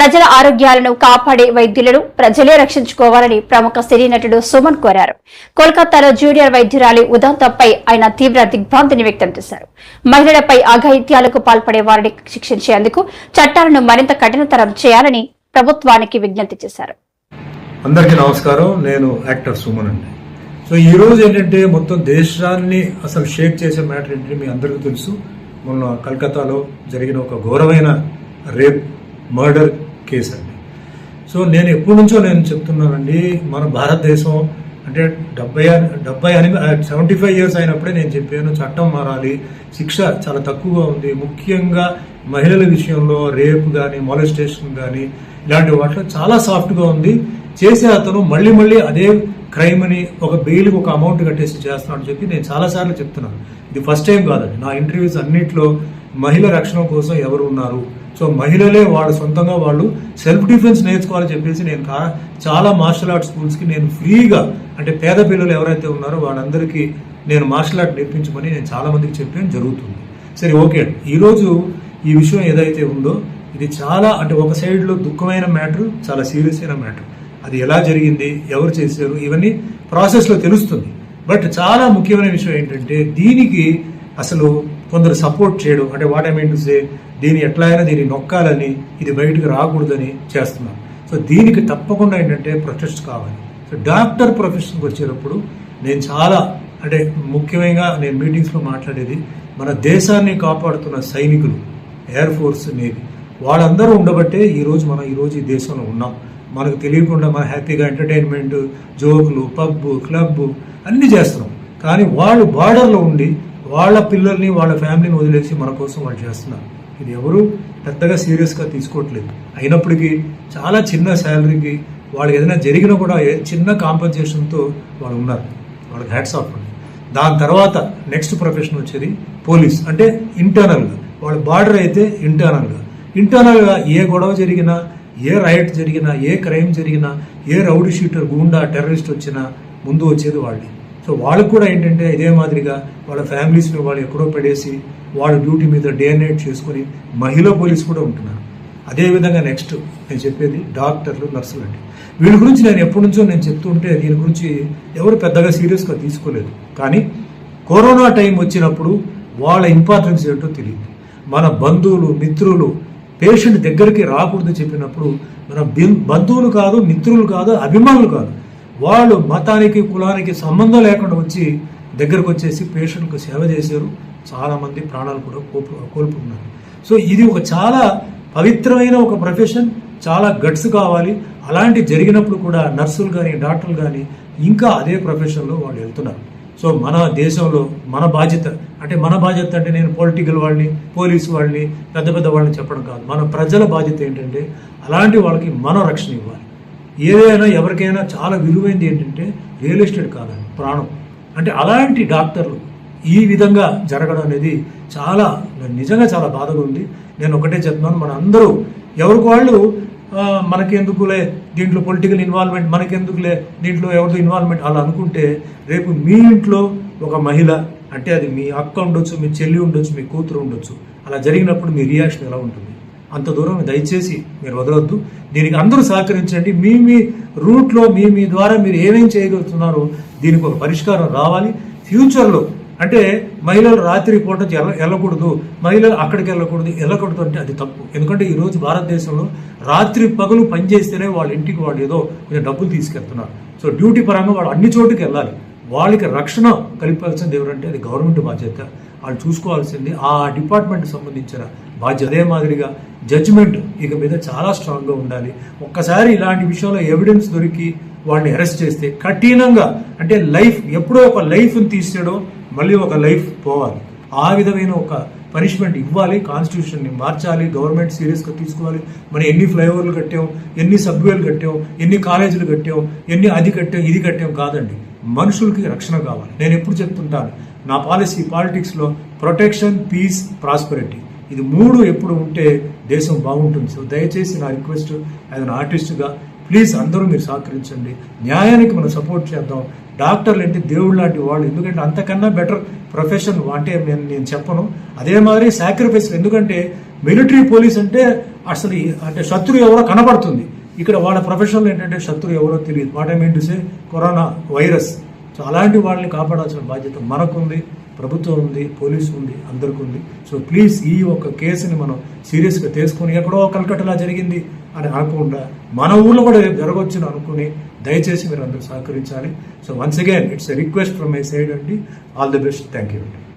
ప్రజల ఆరోగ్యాలను కాపాడే వైద్యులను ప్రజలే రక్షించుకోవాలని ప్రముఖ సినీ నటుడు సుమన్ కోరారు. కోల్కతాలో జూనియర్ వైద్యురాలి ఉదంతంపై ఆయన తీవ్ర దిగ్భ్రాంతిని వ్యక్తం చేశారు. మహిళలపై అఘాయిత్యాలకు పాల్పడే వారిని శిక్షించేందుకు చట్టాలను మరింత కఠినతరం చేయాలని ప్రభుత్వానికి విజ్ఞప్తి చేశారు. అందరికీ నమస్కారం. నేను యాక్టర్ సుమన్ అండి. సో ఈ రోజు ఏంటంటే మొత్తం దేశాన్ని అసలు షేక్ చేసే మ్యాటర్ ఏంటంటే మీ అందరికీ తెలుసు. మొన్న కలకత్తాలో జరిగిన ఒక ఘోరమైన రేప్ మర్డర్ కేసు అండి. సో నేను ఎప్పటి నుంచో నేను చెప్తున్నానండి మన భారతదేశం అంటే డెబ్బై డెబ్బై అని సెవెంటీ ఫైవ్ ఇయర్స్ అయినప్పుడే నేను చెప్పాను చట్టం మారాలి శిక్ష చాలా తక్కువగా ఉంది. ముఖ్యంగా మహిళల విషయంలో రేప్ కానీ మొలెస్టేషన్ కానీ ఇలాంటి వాటిలో చాలా సాఫ్ట్గా ఉంది. చేసే అతను మళ్ళీ మళ్ళీ అదే క్రైమ్ అని ఒక బెయిల్కి ఒక అమౌంట్ కట్టేసి చేస్తున్నాడు చెప్పి నేను చాలాసార్లు చెప్తున్నాను. ఇది ఫస్ట్ టైం కాదండి. నా ఇంటర్వ్యూస్ అన్నింటిలో మహిళ రక్షణ కోసం ఎవరు ఉన్నారు? సో మహిళలే వాళ్ళ సొంతంగా వాళ్ళు సెల్ఫ్ డిఫెన్స్ నేర్చుకోవాలని చెప్పేసి నేను చాలా మార్షల్ ఆర్ట్ స్కూల్స్కి నేను ఫ్రీగా అంటే పేద పిల్లలు ఎవరైతే ఉన్నారో వాళ్ళందరికీ నేను మార్షల్ ఆర్ట్ నేర్పించమని నేను చాలా మందికి జరుగుతుంది. సరే ఓకే. ఈరోజు ఈ విషయం ఏదైతే ఉందో ఇది చాలా అంటే ఒక సైడ్లో దుఃఖమైన మ్యాటర్ చాలా సీరియస్ అయిన మ్యాటర్ అది ఎలా జరిగింది ఎవరు చేశారు ఇవన్నీ ప్రాసెస్లో తెలుస్తుంది. బట్ చాలా ముఖ్యమైన విషయం ఏంటంటే దీనికి అసలు కొందరు సపోర్ట్ చేయడం అంటే what I mean to say దీన్ని ఎట్లా అయినా దీన్ని నొక్కాలని ఇది బయటకు రాకూడదని చేస్తున్నారు సో దీనికి తప్పకుండా ఏంటంటే ప్రొటెస్ట్ కావాలి. సో డాక్టర్ ప్రొఫెషన్కి వచ్చేటప్పుడు నేను చాలా అంటే ముఖ్యంగా నేను మీటింగ్స్లో మాట్లాడేది మన దేశాన్ని కాపాడుతున్న సైనికులు ఎయిర్ ఫోర్స్ నేవీ వాళ్ళందరూ ఉండబట్టే ఈరోజు మనం ఈరోజు ఈ దేశంలో ఉన్నాం. మనకు తెలియకుండా మన హ్యాపీగా ఎంటర్టైన్మెంట్ జోకులు పబ్ క్లబ్ అన్నీ చేస్తున్నాం. కానీ వాళ్ళు బార్డర్లో ఉండి వాళ్ళ పిల్లల్ని వాళ్ళ ఫ్యామిలీని వదిలేసి మన కోసం వాళ్ళు చేస్తున్నారు. ఇది ఎవరు పెద్దగా సీరియస్గా తీసుకోవట్లేదు. అయినప్పటికీ చాలా చిన్న శాలరీకి వాళ్ళకి ఏదైనా జరిగినా కూడా ఏ- చిన్న కాంపన్సేషన్తో వాళ్ళు ఉన్నారు. వాళ్ళకి హ్యాట్స్ ఆఫ్ అండి. దాని తర్వాత నెక్స్ట్ ప్రొఫెషన్ వచ్చేది పోలీస్ అంటే ఇంటర్నల్గా. వాళ్ళ బార్డర్ అయితే ఇంటర్నల్గా. ఇంటర్నల్గా ఏ గొడవ జరిగినా ఏ రైట్ జరిగినా ఏ క్రైమ్ జరిగినా ఏ రౌడీ షీటర్ గూండా టెర్రరిస్ట్ వచ్చినా ముందు వచ్చేది వాళ్ళే. సో వాళ్ళకు కూడా ఏంటంటే ఇదే మాదిరిగా వాళ్ళ ఫ్యామిలీస్ని వాళ్ళు ఎక్కడో పెడేసి వాళ్ళ డ్యూటీ మీద డే నైట్ చేసుకొని మహిళా పోలీస్ కూడా ఉంటున్నారు. అదేవిధంగా నెక్స్ట్ నేను చెప్పేది డాక్టర్లు నర్సులు అండి వీళ్ళ గురించి నేను ఎప్పటి నుంచో నేను చెప్తుంటే దీని గురించి ఎవరు పెద్దగా సీరియస్గా తీసుకోలేదు. కానీ కరోనా టైం వచ్చినప్పుడు వాళ్ళ ఇంపార్టెన్స్ ఏంటో తెలియదు. మన బంధువులు మిత్రులు పేషెంట్ దగ్గరికి రాకూడదు చెప్పినప్పుడు మన బంధువులు కాదు మిత్రులు కాదు అభిమానులు కాదు. వాళ్ళు మతానికి కులానికి సంబంధం లేకుండా వచ్చి దగ్గరకు వచ్చేసి పేషెంట్కు సేవ చేశారు. చాలామంది ప్రాణాలు కూడా కోపు కోల్పోతున్నారు. సో ఇది ఒక చాలా పవిత్రమైన ఒక ప్రొఫెషన్. చాలా గట్స్ కావాలి. అలాంటి జరిగినప్పుడు కూడా నర్సులు కానీ డాక్టర్లు కానీ ఇంకా అదే ప్రొఫెషన్లో వాళ్ళు వెళ్తున్నారు. సో మన దేశంలో మన బాధ్యత అంటే మన బాధ్యత అంటే నేను పొలిటికల్ వాళ్ళని పోలీసు వాళ్ళని పెద్ద పెద్ద వాళ్ళని చెప్పడం కాదు. మన ప్రజల బాధ్యత ఏంటంటే అలాంటి వాళ్ళకి మనం రక్షణ ఇవ్వాలి. ఏదైనా ఎవరికైనా చాలా విలువైంది ఏంటంటే రియల్ ఎస్టేట్ కాదండి ప్రాణం. అంటే అలాంటి డాక్టర్లు ఈ విధంగా జరగడం అనేది చాలా నిజంగా చాలా బాధగా ఉంది. నేను ఒకటే చెప్తున్నాను మన అందరూ ఎవరికి వాళ్ళు మనకెందుకులే దీంట్లో పొలిటికల్ ఇన్వాల్వ్మెంట్ మనకెందుకులే దీంట్లో ఎవరితో ఇన్వాల్వ్మెంట్ అలా అనుకుంటే రేపు మీ ఇంట్లో ఒక మహిళ అంటే అది మీ అక్క ఉండొచ్చు మీ చెల్లి ఉండొచ్చు మీ కూతురు ఉండొచ్చు అలా జరిగినప్పుడు మీ రియాక్షన్ ఎలా ఉంటుంది? అంత దూరం దయచేసి మీరు వదలొద్దు. దీనికి అందరూ సహకరించండి. మీ మీ రూట్లో మీ మీ ద్వారా మీరు ఏమేం చేయగలుగుతున్నారో దీనికి ఒక పరిష్కారం రావాలి. ఫ్యూచర్లో అంటే మహిళలు రాత్రి పూట వెళ్ళకూడదు మహిళలు అక్కడికి వెళ్ళకూడదు వెళ్ళకూడదు అంటే అది తప్పు. ఎందుకంటే ఈరోజు భారతదేశంలో రాత్రి పగలు పనిచేస్తేనే వాళ్ళ ఇంటికి వాళ్ళు ఏదో కొంచెం డబ్బులు తీసుకెళ్తున్నారు. సో డ్యూటీ పరంగా వాళ్ళు అన్ని చోటుకి వెళ్ళాలి. వాళ్ళకి రక్షణ కల్పాల్సింది ఎవరంటే అది గవర్నమెంట్ బాధ్యత. వాళ్ళు చూసుకోవాల్సింది ఆ డిపార్ట్మెంట్ సంబంధించిన బాధ్యత. అదే మాదిరిగా జడ్జిమెంట్ ఇక మీద చాలా స్ట్రాంగ్గా ఉండాలి. ఒక్కసారి ఇలాంటి విషయంలో ఎవిడెన్స్ దొరికి వాడిని అరెస్ట్ చేస్తే కఠినంగా అంటే లైఫ్ ఎప్పుడో ఒక లైఫ్ని తీసేయడం మళ్ళీ ఒక లైఫ్ పోవాలి. ఆ విధమైన ఒక పనిష్మెంట్ ఇవ్వాలి కాన్స్టిట్యూషన్ని మార్చాలి గవర్నమెంట్ సీరియస్గా తీసుకోవాలి. మనం ఎన్ని ఫ్లైఓవర్లు కట్టాం ఎన్ని సబ్వేలు కట్టాం ఎన్ని కాలేజీలు కట్టాం ఎన్ని అది కట్టాం ఇది కట్టాం కాదండి. మనుషులకి రక్షణ కావాలి. నేను ఎప్పుడు చెప్తుంటాను నా పాలసీ పాలిటిక్స్లో ప్రొటెక్షన్ పీస్ ప్రాస్పెరిటీ ఇది మూడు ఎప్పుడు ఉంటే దేశం బాగుంటుంది. సో దయచేసి నా రిక్వెస్ట్ యాజ్ అన్ ఆర్టిస్ట్గా ప్లీజ్ అందరూ మీరు సహకరించండి. న్యాయానికి మనం సపోర్ట్ చేద్దాం. డాక్టర్లు ఏంటి దేవుడు లాంటి వాళ్ళు. ఎందుకంటే అంతకన్నా బెటర్ ప్రొఫెషన్ అంటే నేను నేను చెప్పను. అదే మాదిరి సాక్రిఫైస్ ఎందుకంటే మిలిటరీ పోలీస్ అంటే అసలు అంటే శత్రువు ఎవరో కనబడుతుంది. ఇక్కడ వాళ్ళ ప్రొఫెషనల్ ఏంటంటే శత్రువు ఎవరో తెలియదు. What I mean to say corona virus so అలాంటి వాళ్ళని కాపాడాల్సిన బాధ్యత మనకుంది. ప్రభుత్వం ఉంది పోలీసు ఉంది అందరికీ ఉంది. సో ప్లీజ్ ఈ ఒక్క కేసుని మనం సీరియస్గా తీసుకొని ఎక్కడో కలకట్టలా జరిగింది అని అనకుండా మన ఊళ్ళో కూడా జరగవచ్చును అనుకుని దయచేసి మీరు అందరూ సహకరించాలి. So once again it's a request from my side అండి. All the best thank you అండి